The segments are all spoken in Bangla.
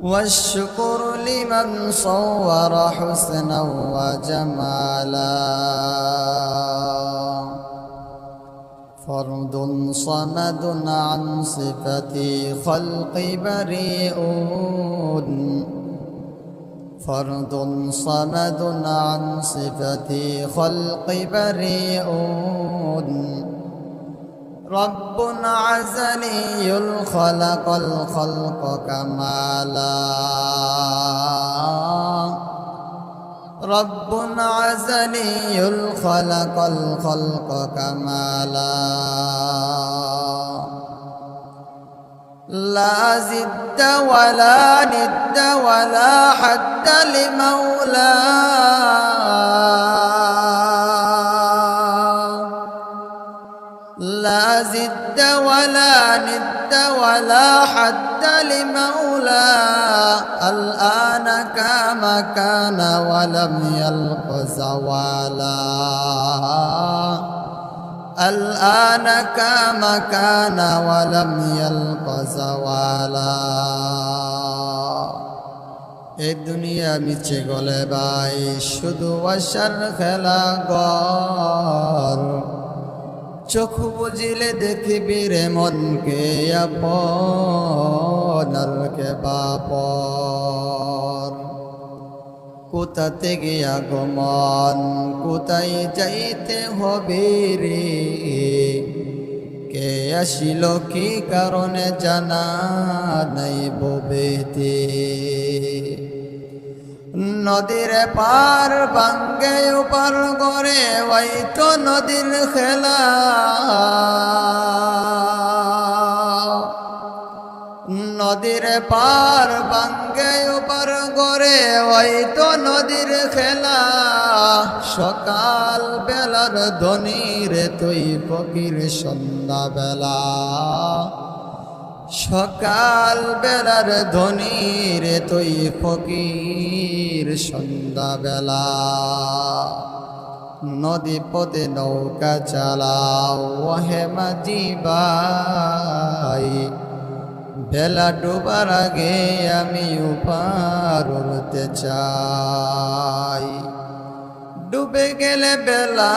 والشكر لمن صور حسنا وجمالا. فرد صمد عن صفة خلق بريئون فرد صمد عن صفة خلق بريئون رب عزلي الخلق الخلق كمالا رب عزلي الخلق الخلق كمالا لا. زد ولا ند ولا حد لمولاه لا زد ولا ند ولا حد لمولى الآن كما كان ولم يلق زوالا الآن كما كان ولم يلق زوالا এই দুনিয়া মিছে গলে বাই শুধু আসার খেলা গর চোখ বুঝিলে দেখিবি রে মনকে আপনারকে বাপর কোথাতে গিয়া গমন কোথায় যাইতে হবে রে? কে আসিল, কি কারণে জানা নাই ববেতে নদীর পার বাঙ্গে উপার করে ওই তো নদীর খেলা। নদীর পার বাঙ্গে উপার করে ওই তো নদীর খেলা। সকাল বেলার ধনির তুই ফকির সন্ধ্যা বেলা। সকাল বেলার ধনির তুই ফকির সন্ধ্যাবেলা নদী পদে নৌকা চালাও। হে মাঝি বেলা ডুবার আগে আমি উপার হতে চাই। ডুবে গেলে বেলা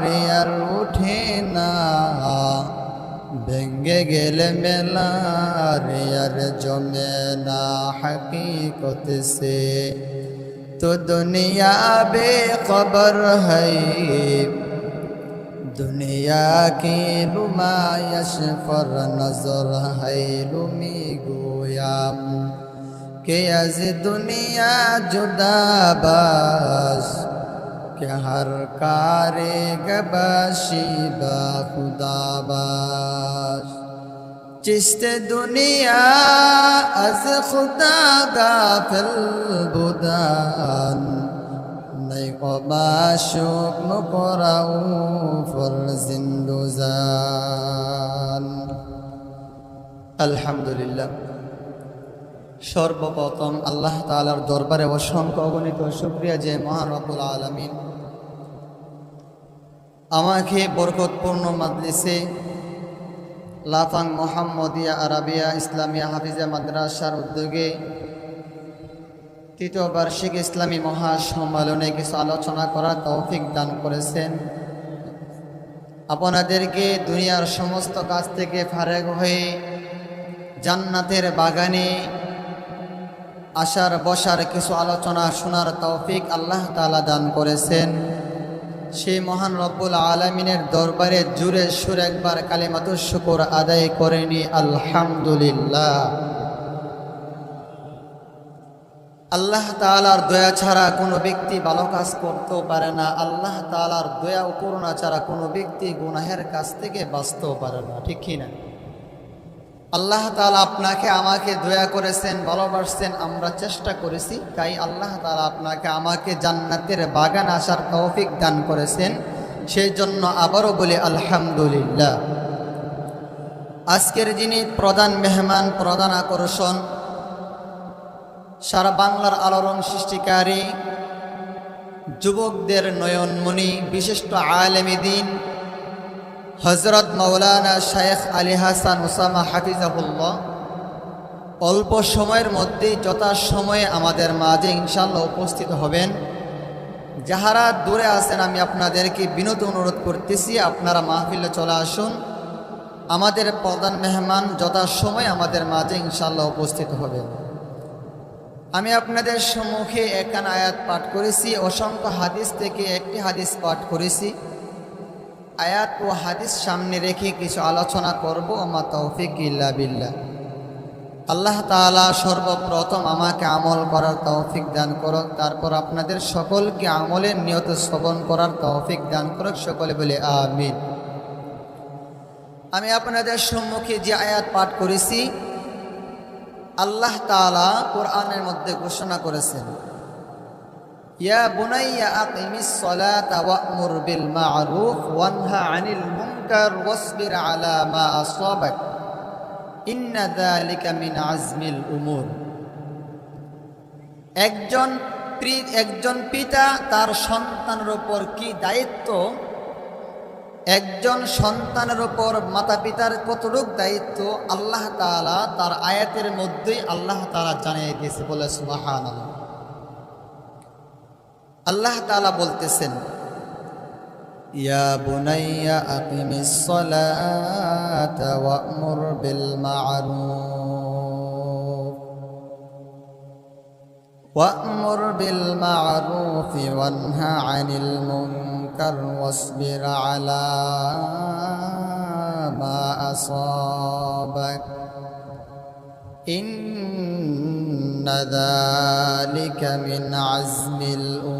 রে আর উঠে না। ভেঙ্গে গেলে মেলা রে আর জমে না। হাকি সে تو دنیا بے قبر ہے دنیا کی نمایش پر نظر ہے لمی گویا کہ از دنیا جدا باس کہ ہر کارے گباشی با خدا باش چست دنیا از خدا غافل بودن نئی قبا شوق نقراؤ فر زندوزان আলহামদুলিল্লাহ সর্বপ্রথম আল্লাহ তালার দরবারে অসংখ্য অগণিত শুক্রিয়া যে মহান রব্বুল আলমিন আমাকে বরকতপূর্ণ মাদ্রাসে লাফাং মোহাম্মদিয়া আরাবিয়া ইসলামিয়া হাফিজা মাদ্রাসার উদ্যোগে তৃতীয় বার্ষিক ইসলামী মহাসম্মেলনে কিছু আলোচনা করার তৌফিক দান করেছেন। আপনাদেরকে দুনিয়ার সমস্ত কাজ থেকে ফারেক হয়ে জান্নাতের বাগানে আসার বসার কিছু আলোচনা শোনার তৌফিক আল্লাহ তালা দান করেছেন। সেই মহান রব্বুল আলমিনের দরবারে জুড়ে সুর একবার কালিমাতু শুকুর আদায় করেনি আলহামদুলিল্লাহ। আল্লাহ তালার দয়া ছাড়া কোনো ব্যক্তি ভালো কাজ করতেও পারে না। আল্লাহ তালার দয়া ও করুণা ছাড়া কোনো ব্যক্তি গুনাহের কাছ থেকে বাঁচতেও পারে না। ঠিক কি না? আল্লাহ তালা আপনাকে আমাকে দয়া করেছেন, ভালোবাসছেন, আমরা চেষ্টা করেছি, তাই আল্লাহ তালা আপনাকে আমাকে জান্নাতের বাগান আসার তৌফিক দান করেছেন। সেই জন্য আবারও বলি আলহামদুলিল্লাহ। আজকের যিনি প্রধান মেহমান, প্রধান আকর্ষণ, সারা বাংলার আলোড়ন সৃষ্টিকারী, যুবকদের নয়নমণি, বিশিষ্ট আলেমী দিন হজরত মৌলানা শায়েখ আলী হাসান ওসামা হাফিজাহুল্লাহ, অল্প সময়ের মধ্যেই যথাসময়ে আমাদের মাঝে ইনশাল্লাহ উপস্থিত হবেন। যাহারা দূরে আছেন, আমি আপনাদেরকে বিনোদ অনুরোধ করতেছি, আপনারা মাহফিলে চলে আসুন। আমাদের প্রধান মেহমান যথাসময় আমাদের মাঝে ইনশাল্লাহ উপস্থিত হবেন। আমি আপনাদের সম্মুখে একান আয়াত পাঠ করেছি, অসংখ্য হাদিস থেকে একটি হাদিস পাঠ করেছি। আয়াত ও হাদিস সামনে রেখে কিছু আলোচনা করব, আমা তৌফিক ইল্লা বিল্লাহ। আল্লাহ তাআলা সর্বপ্রথম আমাকে আমল করার তৌফিক দান করুক, তারপর আপনাদের সকলকে আমলের নিয়ত শ্রবণ করার তৌফিক দান করুক, সকলে বলে আমিন। আমি আপনাদের সম্মুখে যে আয়াত পাঠ করেছি, আল্লাহ তাআলা কোরআনের মধ্যে ঘোষণা করেছেন। ইয়া বুনাইয়া ওয়ানহা আনিল আলা মা ইন্না আজমিল উমুর। একজন একজন পিতা তার সন্তানের উপর কি দায়িত্ব? একজন সন্তানের উপর মাতা পিতার কতটুক দায়িত্ব? আল্লাহ তাআলা তার আয়াতের মধ্যেই আল্লাহ তাআলা জানিয়ে দিয়েছে বলে সুবহানাল্লাহ। আল্লাহ তাআলা বলতেছেন ইয়া বুনাইয়া আকিমিস সালাতা ওয়া'মুর বিল মা'রুফ ওয়া'মুর বিল মা'রুফ ওয়ানহা আনিল মুনকার ওয়াসবির আলা মা আসাবাক إن ذلك من عزم الأمور